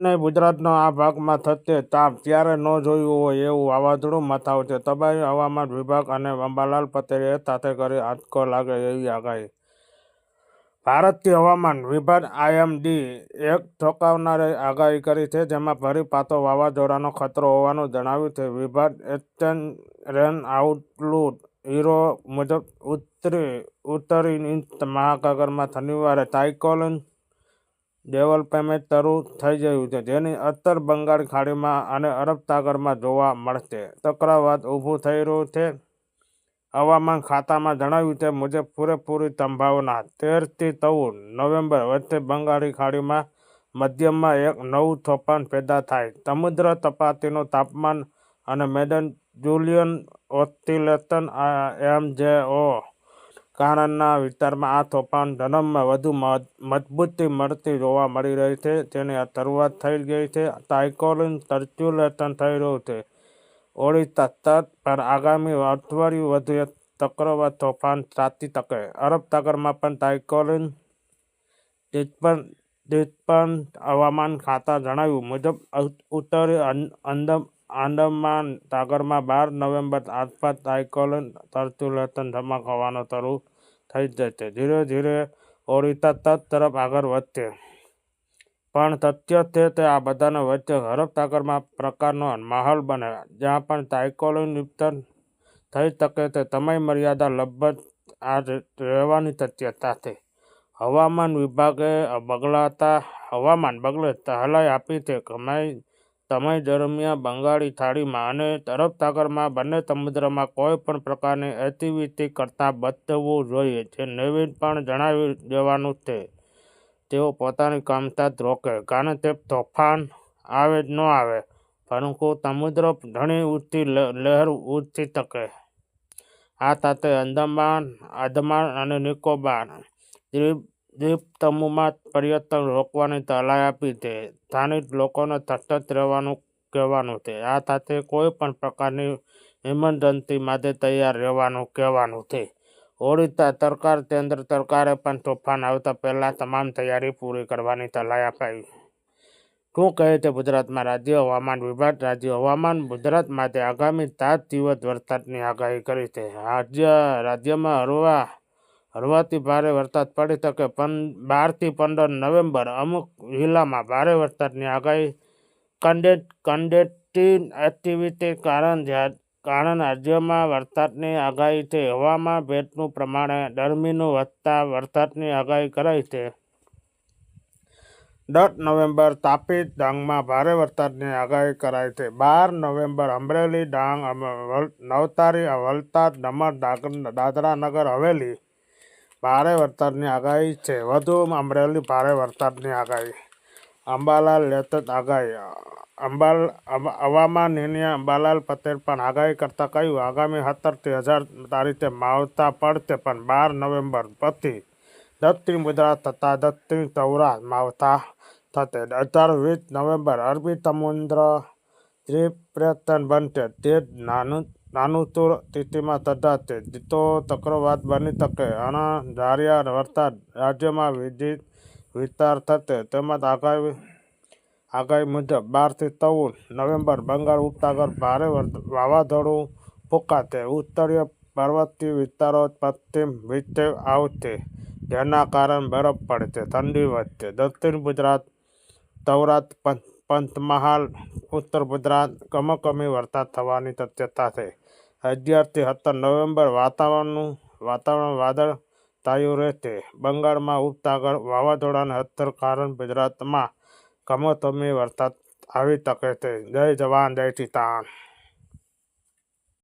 અને ગુજરાતનો આ ભાગમાં થતે તાપ ત્યારે ન જોયું હોય એવું વાવાઝોડું મથાવું છે. તબાહી હવામાન વિભાગ અને અંબાલાલ પટેલે સાથે કરી આંચકો લાગે એવી આગાહી. ભારતીય હવામાન વિભાગ આઈએમડી એક ઠોકાવનારે આગાહી કરી છે, જેમાં ફરી પાતો વાવાઝોડાનો ખતરો હોવાનું જણાવ્યું છે. વિભાગ એચન રેન આઉટલુક હીરો મુજબ ઉત્તરી ઉત્તરી મહાસાગરમાં શનિવારે સાયક્લોન ડેવલપમેન્ટ શરૂ થઈ ગયું છે, જેની અસર બંગાળ ખાડીમાં અને અરબ સાગરમાં જોવા મળશે. ચક્રવાત ઊભું થઈ રહ્યું છે. હવામાન ખાતામાં જણાવ્યું છે, મુજબ પૂરેપૂરી સંભાવના તેરથી ચૌદ નવેમ્બર વચ્ચે બંગાળી ખાડીમાં મધ્યમાં એક નવું તોફાન પેદા થાય. સમુદ્ર તપાતીનું તાપમાન અને મેડન જુલિયન ઓસ્ટિલેશન એમ જે ઓ કારણના વિસ્તારમાં આ તોફાન જન્મમાં વધુ મજબૂતી મળતી જોવા મળી રહી છે. તેની શરૂઆત થઈ ગઈ છે. સાયકોલિન સર્ક્યુલેશન થઈ રહ્યું છે. ઓડિશા તટ પર આગામી અઠવાડિયું વધુ એક ચક્રવાત તોફાન સાચી શકે. અરબ સાગરમાં પણ સાયક્લોન ડિસ્પર્ન હવામાન ખાતા જણાવ્યું મુજબ, ઉત્તરી આંદામાન સાગરમાં બાર નવેમ્બર આસપાસ સાયક્લોન સર્ક્યુલેશન ધમાકવાનો શરૂ થઈ જશે ધીરે ધીરે ઓડિશા તટ તરફ આગળ વધશે. પણ સત્ય છે તે આ બધાને વચ્ચે અરબ સાગરમાં પ્રકારનો માહોલ બને, જ્યાં પણ સાયક્લોન વિસ્તરણ થઈ શકે તે સમય મર્યાદા લગભગ આ રહેવાની શક્યતા છે. હવામાન વિભાગે બગલાતા હવામાન બગલે સહેલાઈ આપી છે. સમય દરમિયાન બંગાળી થાળીમાં અને તરફ સાગરમાં બંને સમુદ્રમાં કોઈ પણ પ્રકારની એક્ટિવિટી કરતાં બચવું જોઈએ, જે નવીન પણ જણાવી દેવાનું છે. તેઓ પોતાની કામકાજ રોકે, કારણ કે તોફાન આવે જ ન આવે, પરંતુ સમુદ્ર ઘણી ઊંચી લહેર ઊંચી શકે આ સાથે અંદમાન, આદમાન અને નિકોબાર દ્વીપસમૂહમાં પર્યટન રોકવાની સલાહ આપી છે સ્થાનિક લોકોને સતર્ક રહેવાનું કહેવાનું છે આ સાથે કોઈ પણ પ્રકારની ઇમરજન્સી માટે તૈયાર રહેવાનું કહેવાનું છે ઓડિશા સરકાર કેન્દ્ર સરકારે પણ તોફાન આવતા પહેલાં તમામ તૈયારી પૂરી કરવાની સલાહ અપાવી શું કહે છે ગુજરાતમાં રાજ્ય હવામાન વિભાગ? રાજ્ય હવામાન ગુજરાત માટે આગામી સાત દિવસ વરસાદની આગાહી કરી છે. રાજ્ય, રાજ્યમાં હળવા હળવાથી ભારે વરસાદ પડી શકે પન બારથી પંદર નવેમ્બર અમુક જિલ્લામાં ભારે વરસાદની આગાહી. કન્ડેન્સ્ડ એક્ટિવિટી કારણ કારણ રાજ્યમાં વરસાદની આગાહી છે. હવામાં ભેટનું પ્રમાણ ગરમીનું વધતા વરસાદની આગાહી કરાઈ છે. દસ નવેમ્બર તાપી ડાંગમાં ભારે વરસાદની આગાહી કરાઈ છે. બાર નવેમ્બર અમરેલી ડાંગ નવતારી, વલસાડ દમણ દાદરા નગર, હવેલી ભારે વરસાદની આગાહી છે. વધુ અમરેલી ભારે વરસાદની આગાહી. અંબાલાલ લેટેસ્ટ આગાહી. અંબાલ હવામાન નિર્ણય અંબાલાલ પટેલ પણ આગાહી કરતા કહ્યું, આગામી સત્તરથી હજાર તારીખે માવતા પડશે, પણ બાર નવેમ્બર પછી દક્ષિણ ગુજરાત તથા દક્ષિણ સૌરાષ્ટ્ર માવતા થશે. અઢાર વીસ નવેમ્બર અરબી સમુદ્ર ત્રિપ્રેતન બનશે. તે નાનું નાનુતુર સ્થિતિમાં સર્જાશે જીતો ચક્રવાત બની શકે અણધાર્યા વરસાદ રાજ્યમાં વિવિધ વિસ્તાર થશે તેમજ આગાહી આગાહી મુજબ બારથી ચૌદ નવેમ્બર બંગાળ ઉપસાગર ભારે વાવાઝોડું ફૂંકાશે. ઉત્તરીય પર્વતીય વિસ્તારો પશ્ચિમ વિશે આવશે. જેના કારણે બરફ પડશે, ઠંડી વધશે. દક્ષિણ ગુજરાત, સૌરાષ્ટ્ર પંચમહાલ ઉત્તર ગુજરાત કમોકમી વરસાદ થવાની શક્યતા છે. અગિયારથી સત્તર નવેમ્બર વાતાવરણનું વાતાવરણ વાદળ તાયું રહેશે. બંગાળમાં ઉપસાગર વાવાઝોડાને અસર કારણ ગુજરાતમાં કમોસમી વરસાદ આવી શકે છે. જય જવાન, જય કિસાન.